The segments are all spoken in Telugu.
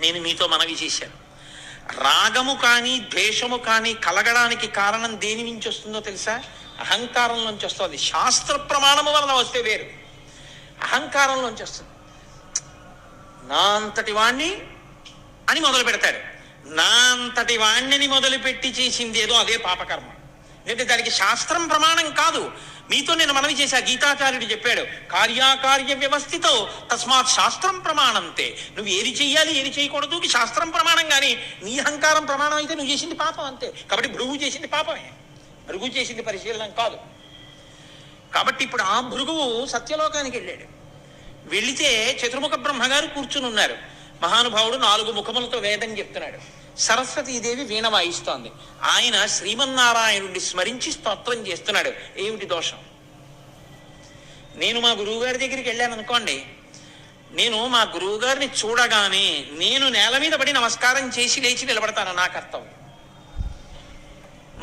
నేను మీతో మనవి చేశాను. రాగము కానీ ద్వేషము కానీ కలగడానికి కారణం దేని నుంచి వస్తుందో తెలుసా? అహంకారం నుంచి వస్తుంది. శాస్త్ర ప్రమాణము వలన వస్తే వేరు. అహంకారంలోంచి వస్తుంది. నా అంతటి వాణ్ణి అని మొదలు పెడతాడు నా అంతటి వాణ్ణిని మొదలుపెట్టి చేసింది ఏదో అదే పాపకర్మ. ఎందుకంటే దానికి శాస్త్రం ప్రమాణం కాదు. మీతో నేను మనవి చేశా. గీతాచార్యుడు చెప్పాడు కార్యాకార్య వ్యవస్థితో తస్మాత్ శాస్త్రం ప్రమాణంతే. నువ్వు ఏది చెయ్యాలి ఏది చేయకూడదు శాస్త్రం ప్రమాణం కానీ నీ అహంకారం ప్రమాణం అయితే నువ్వు చేసింది పాపం అంతే. కాబట్టి భృగు చేసింది పాపమే. భృగు చేసింది పరిశీలనం కాదు. కాబట్టి ఇప్పుడు ఆ భృగువు సత్యలోకానికి వెళ్ళాడు. వెళితే చతుర్ముఖ బ్రహ్మగారు కూర్చుని ఉన్నారు మహానుభావుడు నాలుగు ముఖములతో వేదం చెప్తున్నాడు. సరస్వతీదేవి వీణ వాయిస్తోంది ఆయన శ్రీమన్నారాయణుడిని స్మరించి స్తోత్రం చేస్తున్నాడు. ఏమిటి దోషం? నేను మా గురువుగారి దగ్గరికి వెళ్ళాను అనుకోండి. నేను మా గురువుగారిని చూడగానే నేను నేల మీద పడి నమస్కారం చేసి లేచి నిలబడతాను నా కర్తవ్యం.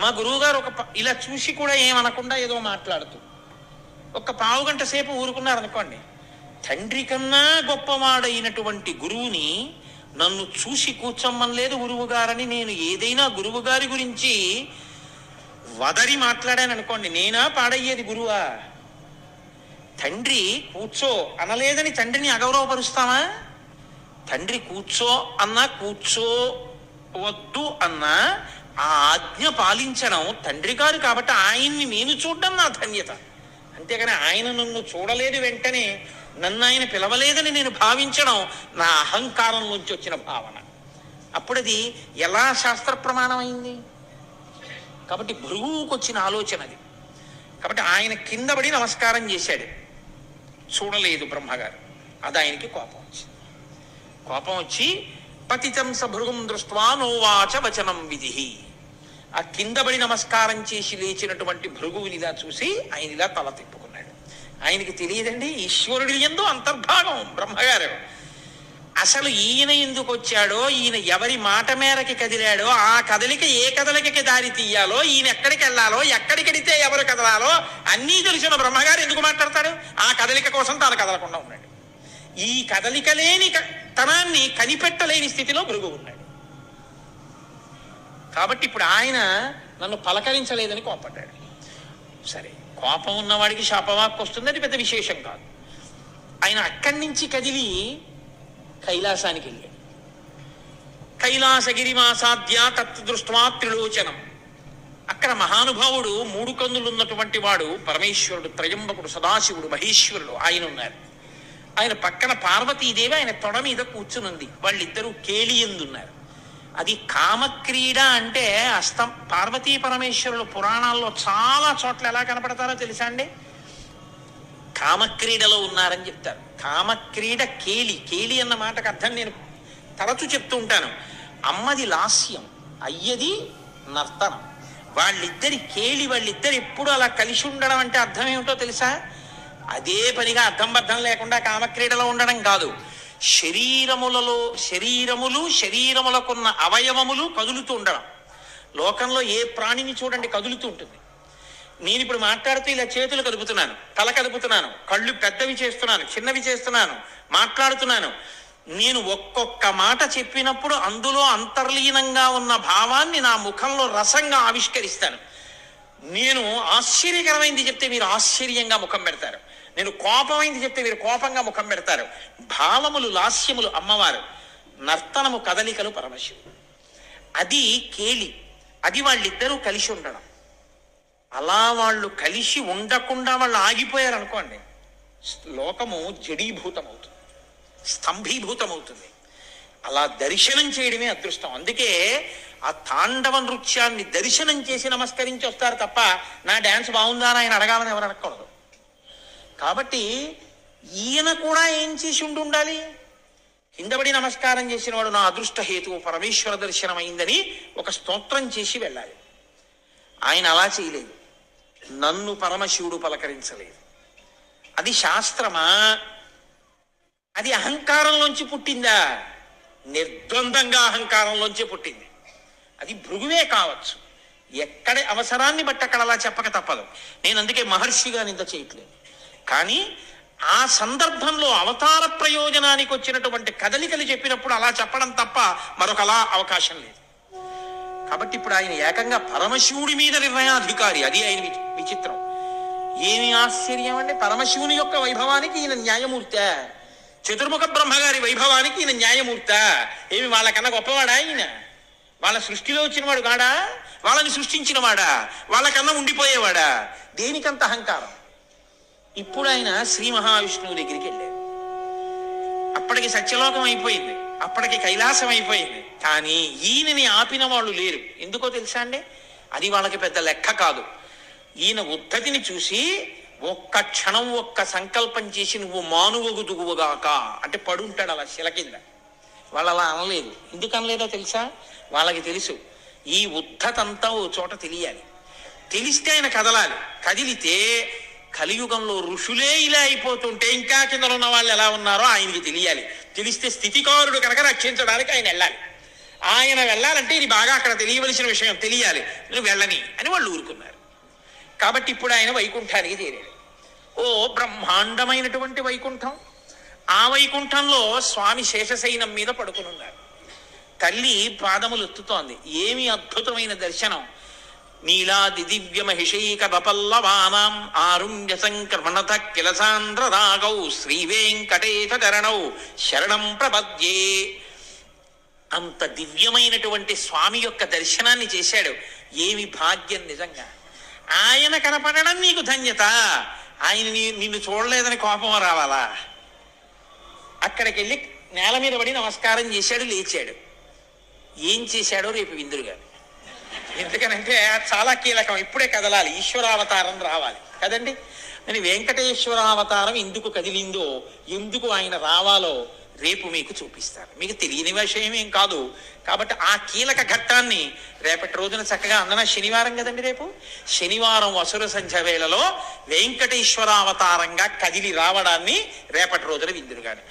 మా గురువుగారు ఒక ఇలా చూసి కూడా ఏమనకుండా ఏదో మాట్లాడుతూ ఒక పావు గంట సేపు ఊరుకున్నారు అనుకోండి తండ్రి కన్నా గొప్పవాడైనటువంటి గురువుని నన్ను చూసి కూర్చోమ్మని లేదు గురువు గారని నేను ఏదైనా గురువు గారి గురించి వదరి మాట్లాడాను అనుకోండి. నేనా పాడయ్యేది గురువా? తండ్రి కూర్చో అనలేదని తండ్రిని అగౌరవపరుస్తామా తండ్రి కూర్చో అన్నా కూర్చో వద్దు అన్నా ఆ ఆజ్ఞ పాలించడం తండ్రి గారు కాబట్టి ఆయన్ని నేను చూడడం నా ధన్యత. అంతేగాని ఆయన నన్ను చూడలేదు వెంటనే నన్ను ఆయన పిలవలేదని నేను భావించడం నా అహంకారం నుంచి వచ్చిన భావన. అప్పుడది ఎలా శాస్త్ర ప్రమాణం అయింది? కాబట్టి భృగువుకు వచ్చిన ఆలోచన అది. కాబట్టి ఆయన కింద పడి నమస్కారం చేశాడు. చూడలేదు బ్రహ్మగారు. అది ఆయనకి కోపం వచ్చింది. కోపం వచ్చి పతితం సభృగం దృష్ట్వా నోవాచ వచనం విధి ఆ కిందబడి నమస్కారం చేసి లేచినటువంటి భృగువుని ఇలా చూసి ఆయన ఇలా తల తిప్పుకున్నాడు. ఆయనకి తెలియదండి ఈశ్వరుడి ఎందు అంతర్భాగం బ్రహ్మగారు. అసలు ఈయన ఎందుకు వచ్చాడో ఈయన ఎవరి మాట మేరకి కదిలాడో ఆ కదలిక ఏ కదలికకి దారి తీయాలో ఈయన ఎక్కడికి వెళ్ళాలో ఎక్కడికెడితే ఎవరు కదలాలో అన్నీ తెలిసిన బ్రహ్మగారు ఎందుకు మాట్లాడతాడు? ఆ కదలిక కోసం తాను కదలకుండా ఉన్నాడు. ఈ కదలిక లేని క- తనాన్ని కనిపెట్టలేని స్థితిలో భృగు ఉన్నాడు. కాబట్టి ఇప్పుడు ఆయన నన్ను పలకరించలేదని కోపడ్డాడు. సరే కోపం ఉన్నవాడికి శాపవాక్కు వస్తుందని పెద్ద విశేషం కాదు. ఆయన అక్కడి నుంచి కదిలి కైలాసానికి వెళ్ళాడు. కైలాసగిరిమాసాద్య తత్ దృష్ట్వా త్రిలోచనం. అక్కడ మహానుభావుడు మూడు కన్నులు ఉన్నటువంటి వాడు పరమేశ్వరుడు త్రయంబకుడు సదాశివుడు మహేశ్వరుడు ఆయన ఉన్నారు ఆయన పక్కన పార్వతీదేవి ఆయన తొడ మీద కూర్చునుంది. వాళ్ళిద్దరూ కేళియందున్నారు అది కామక్రీడ అంటే అస్తం పార్వతీ పరమేశ్వరులు పురాణాల్లో చాలా చోట్ల ఎలా కనపడతారో తెలుసా అండి? కామక్రీడలో ఉన్నారని చెప్తారు. కామక్రీడ కేలి. కేలి అన్న మాటకు అర్థం నేను తరచు చెప్తూ ఉంటాను. అమ్మది లాస్యం అయ్యది నర్తనం వాళ్ళిద్దరి కేలి వాళ్ళిద్దరు ఎప్పుడు అలా కలిసి ఉండడం అంటే అర్థం ఏమిటో తెలుసా? అదే పనిగా అర్థం బద్ధం లేకుండా కామక్రీడలో ఉండడం కాదు. శరీరములలో శరీరములు శరీరములకున్న అవయవములు కదులుతూ ఉండడం. లోకంలో ఏ ప్రాణిని చూడండి కదులుతూ ఉంటుంది. నేను ఇప్పుడు మాట్లాడుతూ ఇలా చేతులు కదుపుతున్నాను తల కదుపుతున్నాను కళ్ళు పెద్దవి చేస్తున్నాను చిన్నవి చేస్తున్నాను మాట్లాడుతున్నాను. నేను ఒక్కొక్క మాట చెప్పినప్పుడు అందులో అంతర్లీనంగా ఉన్న భావాన్ని నా ముఖంలో రసంగా ఆవిష్కరిస్తాను. నేను ఆశ్చర్యకరమైంది చెప్తే మీరు ఆశ్చర్యంగా ముఖం పెడతారు. నేను కోపమైంది చెప్తే మీరు కోపంగా ముఖం పెడతారు. భావములు లాస్యములు అమ్మవారు. నర్తనము కదలికలు పరమశివుడు. అది కేలి. అది వాళ్ళిద్దరూ కలిసి ఉండడం. అలా వాళ్ళు కలిసి ఉండకుండా వాళ్ళు ఆగిపోయారు అనుకోండి లోకము జడీభూతం అవుతుంది స్తంభీభూతం అవుతుంది అలా దర్శనం చేయడమే అదృష్టం. అందుకే ఆ తాండవ నృత్యాన్ని దర్శనం చేసి నమస్కరించి వస్తారు తప్ప నా డ్యాన్స్ బాగుందా అని ఆయన అడగాలని ఎవరు అడగకూడదు కాబట్టి ఈయన కూడా ఏం చేసి ఉండి ఉండాలి కిందబడి నమస్కారం చేసిన వాడు నా అదృష్ట హేతువు పరమేశ్వర దర్శనమైందని ఒక స్తోత్రం చేసి వెళ్ళాలి. ఆయన అలా చేయలేదు. నన్ను పరమశివుడు పలకరించలేదు. అది శాస్త్రమా? అది అహంకారంలోంచి పుట్టిందా? నిర్ద్వందంగా అహంకారంలోంచి పుట్టింది. అది భృగువే కావచ్చు. ఎక్కడ అవసరాన్ని బట్టి అక్కడ అలా చెప్పక తప్పదు. నేను అందుకే మహర్షిగా నింద చేయట్లేదు. కానీ ఆ సందర్భంలో అవతార ప్రయోజనానికి వచ్చినటువంటి కదలికలు చెప్పినప్పుడు అలా చెప్పడం తప్ప మరొకలా అవకాశం లేదు. కాబట్టి ఇప్పుడు ఆయన ఏకంగా పరమశివుడి మీద నిర్ణయాధికారి అది ఆయన విచిత్రం. ఏమి ఆశ్చర్యం అంటే పరమశివుని యొక్క వైభవానికి ఈయన న్యాయమూర్త. చతుర్ముఖ బ్రహ్మగారి వైభవానికి ఈయన న్యాయమూర్త. ఏమి వాళ్ళకన్నా గొప్పవాడా ఈయన? వాళ్ళ సృష్టిలో వచ్చినవాడు కాడా? వాళ్ళని సృష్టించినవాడా? వాళ్ళకన్నా ఉండిపోయేవాడా? దేనికంత అహంకారం? ఇప్పుడు ఆయన శ్రీ మహావిష్ణువు దగ్గరికి వెళ్ళాడు. అప్పటికి సత్యలోకం అయిపోయింది. అప్పటికి కైలాసం అయిపోయింది. కానీ ఈయనని ఆపిన వాళ్ళు లేరు. ఎందుకో తెలుసా అండి? అది వాళ్ళకి పెద్ద లెక్క కాదు. ఈయన ఉద్ధతిని చూసి ఒక్క క్షణం ఒక్క సంకల్పం చేసి నువ్వు మానువగుదుగుగాక అంటే పడుంటాడు అలా శిల కింద. వాళ్ళు అలా అనలేదు. ఎందుకు అనలేదో తెలుసా? వాళ్ళకి తెలుసు. ఈ ఉద్ధతంతా ఓ చోట తెలియాలి. తెలిస్తే ఆయన కదలాలి. కదిలితే కలియుగంలో ఋషులే ఇలా అయిపోతుంటే ఇంకా కింద ఉన్న వాళ్ళు ఎలా ఉన్నారో ఆయనకి తెలియాలి. తెలిస్తే స్థితికారుడు కనుక రక్షించడానికి ఆయన వెళ్ళాలి. ఆయన వెళ్ళాలంటే ఇది బాగా అక్కడ తెలియవలసిన విషయం తెలియాలి. నువ్వు వెళ్ళని అని వాళ్ళు ఊరుకున్నారు. కాబట్టి ఇప్పుడు ఆయన వైకుంఠానికి చేరాడు. ఓ బ్రహ్మాండమైనటువంటి వైకుంఠం. ఆ వైకుంఠంలో స్వామి శేషశయనం మీద పడుకునున్నారు తల్లి పాదములు ఎత్తుతోంది ఏమి అద్భుతమైన దర్శనం. నీలాది దివ్య మహిషైక బపల్లవానాం ఆరుణ్య సంక్రమణత కిలసాంద్ర రాగౌ శ్రీ వెంకటేశ చరణౌ శరణం ప్రపద్యే. అంత దివ్యమైనటువంటి స్వామి యొక్క దర్శనాన్ని చేశాడు. ఏమి భాగ్యం నిజంగా. ఆయన కనపడడం నీకు ధన్యత. ఆయన నిన్ను చూడలేదని కోపం రావాలా? అక్కడికి వెళ్ళి నేల మీద పడి నమస్కారం చేశాడు లేచాడు. ఏం చేశాడో రేపు విందురుగా ఎందుకనంటే చాలా కీలకం. ఇప్పుడే కదలాలి. ఈశ్వరావతారం రావాలి. కదండి? మరి వెంకటేశ్వరావతారం ఎందుకు కదిలిందో ఎందుకు ఆయన రావాలో రేపు మీకు చూపిస్తారు మీకు తెలియని విషయం ఏం కాదు. కాబట్టి ఆ కీలక ఘట్టాన్ని రేపటి రోజున చక్కగా అందన శనివారం కదండి రేపు? శనివారం వసుర సంధ్య వేళలో వెంకటేశ్వరావతారంగా కదిలి రావడాన్ని రేపటి రోజున విందురుగాని.